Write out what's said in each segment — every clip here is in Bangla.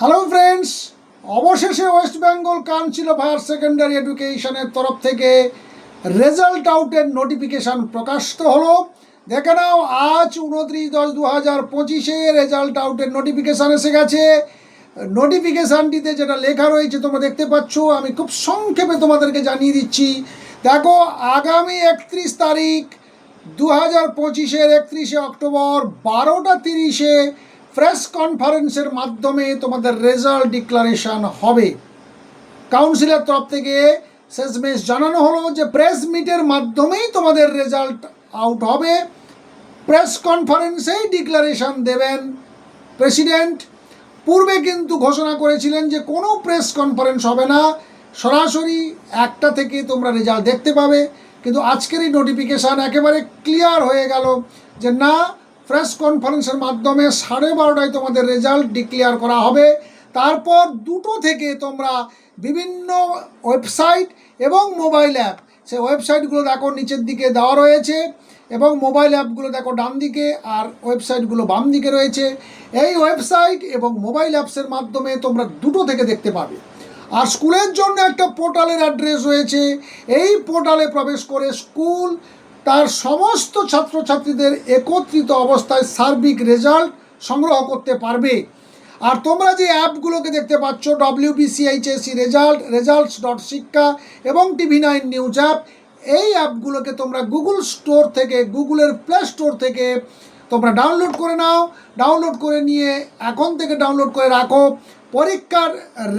হ্যালো ফ্রেন্ডস অবশেষে West Bengal Council of Higher Secondary এডুকেশনের তরফ থেকে রেজাল্ট আউটের নোটিফিকেশান প্রকাশিত হলো। দেখে নাও, আজ উনত্রিশ দশ দু হাজার পঁচিশে রেজাল্ট আউটের নোটিফিকেশান এসে গেছে। নোটিফিকেশানটিতে যেটা লেখা রয়েছে, তোমরা দেখতে পাচ্ছ, আমি খুব সংক্ষেপে তোমাদেরকে জানিয়ে দিচ্ছি। দেখো, আগামী একত্রিশ তারিখ দু হাজার পঁচিশের একত্রিশে অক্টোবর, বারোটা তিরিশে প্রেস কনফারেন্সের মাধ্যমে তোমাদের রেজাল্ট ডিক্লারেশন হবে। কাউন্সিলের তরফ থেকে শেষমেশ জানানো হলো যে প্রেস মিটের মাধ্যমেই তোমাদের রেজাল্ট আউট হবে। প্রেস কনফারেন্সেই ডিক্লারেশন দেবেন প্রেসিডেন্ট। পূর্বে কিন্তু ঘোষণা করেছিলেন যে কোনো প্রেস কনফারেন্স হবে না। সরাসরি একটা থেকে তোমরা রেজাল্ট দেখতে পাবে। কিন্তু আজকের এই নোটিফিকেশান একেবারে ক্লিয়ার হয়ে গেল যে না প্রেস কনফারেন্সের মাধ্যমে সাড়ে বারোটায় তোমাদের রেজাল্ট ডিক্লেয়ার করা হবে। তারপর দুটো থেকে তোমরা বিভিন্ন ওয়েবসাইট এবং মোবাইল অ্যাপ সেই ওয়েবসাইটগুলো দেখো নিচের দিকে দেওয়া রয়েছে এবং মোবাইল অ্যাপগুলো দেখো ডান দিকে আর ওয়েবসাইটগুলো বাম দিকে রয়েছে। এই ওয়েবসাইট এবং মোবাইল অ্যাপসের মাধ্যমে তোমরা দুটো থেকে দেখতে পাবে। আর স্কুলের জন্য একটা পোর্টালের অ্যাড্রেস রয়েছে। এই পোর্টালে প্রবেশ করে স্কুল তার সমস্ত ছাত্রছাত্রীদের একত্রিত অবস্থায় সার্বিক রেজাল্ট সংগ্রহ করতে পারবে। আর তোমরা যে অ্যাপগুলোকে দেখতে পাচ্ছ ডব্লিউবিসিএইচএসি রেজাল্ট, রেজাল্টস ডট শিক্ষা এবং টিভি নাইন নিউজ অ্যাপ, এই অ্যাপগুলোকে তোমরা গুগল স্টোর থেকে, গুগলের প্লে স্টোর থেকে তোমরা ডাউনলোড করে নাও। ডাউনলোড করে নিয়ে এখন থেকে ডাউনলোড করে রাখো। পরীক্ষার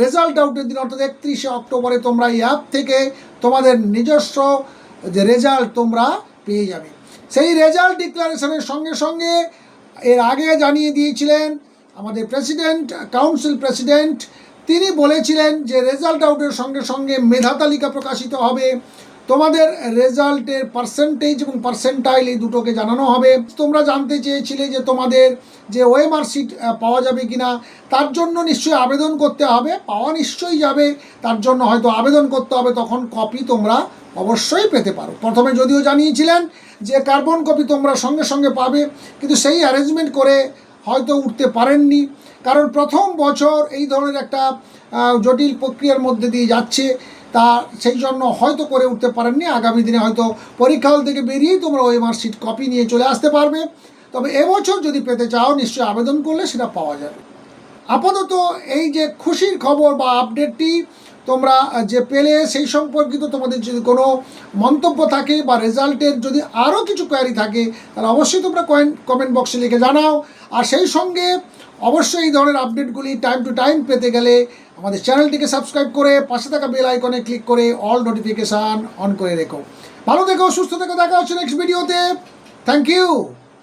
রেজাল্ট আউটের দিন, অর্থাৎ একত্রিশে অক্টোবরে তোমরা এই অ্যাপ থেকে তোমাদের নিজস্ব যে রেজাল্ট তোমরা পেয়ে যাবে। সেই রেজাল্ট ডিক্লারেশনের সঙ্গে সঙ্গে এর আগে জানিয়ে দিয়েছিলেন আমাদের প্রেসিডেন্ট কাউন্সিল প্রেসিডেন্ট তিনি বলেছিলেন যে রেজাল্ট আউটের সঙ্গে সঙ্গে মেধা তালিকা প্রকাশিত হবে। তোমাদের রেজাল্টের পার্সেন্টেজ এবং পার্সেন্টাইল এই দুটোকে জানানো হবে। তোমরা জানতে চেয়েছিলে যে তোমাদের যে ওএমআর সিট পাওয়া যাবে কি না তার জন্য নিশ্চয়ই আবেদন করতে হবে। পাওয়া নিশ্চয়ই যাবে, তার জন্য হয়তো আবেদন করতে হবে, তখন কপি তোমরা অবশ্যই পেতে পারো। প্রথমে যদিও জানিয়েছিলেন যে কার্বন কপি তোমরা সঙ্গে সঙ্গে পাবে, কিন্তু সেই অ্যারেঞ্জমেন্ট করে হয়তো উঠতে পারেননি। কারণ প্রথম বছর এই ধরনের একটা জটিল প্রক্রিয়ার মধ্যে দিয়ে যাচ্ছে। তা সেই জন্য হয়তো করে উঠতে পারেননি। আগামী দিনে হয়তো পরীক্ষা হল থেকে বেরিয়েই তোমরা ওই মার্কশিট কপি নিয়ে চলে আসতে পারবে। তবে এবছর যদি পেতে চাও, নিশ্চয়ই আবেদন করলে সেটা পাওয়া যাবে। আপাতত এই যে খুশির খবর বা আপডেটটি তোমরা যে পেলে সেই সম্পর্কিত তোমাদের যদি কোনো মন্তব্য থাকে বা রেজাল্টের যদি আরও কিছু কোয়ারি থাকে, তাহলে অবশ্যই তোমরা কমেন্ট বক্সে লিখে জানাও। আর সেই সঙ্গে অবশ্যই এই ধরনের আপডেটগুলি টাইম টু টাইম পেতে গেলে আমাদের চ্যানেলটিকে সাবস্ক্রাইব করে পাশে থাকা বেল আইকনে ক্লিক করে অল নোটিফিকেশান অন করে রেখো। ভালো দেখো সুস্থ থেকো, দেখা হচ্ছে নেক্সট ভিডিওতে থ্যাংক ইউ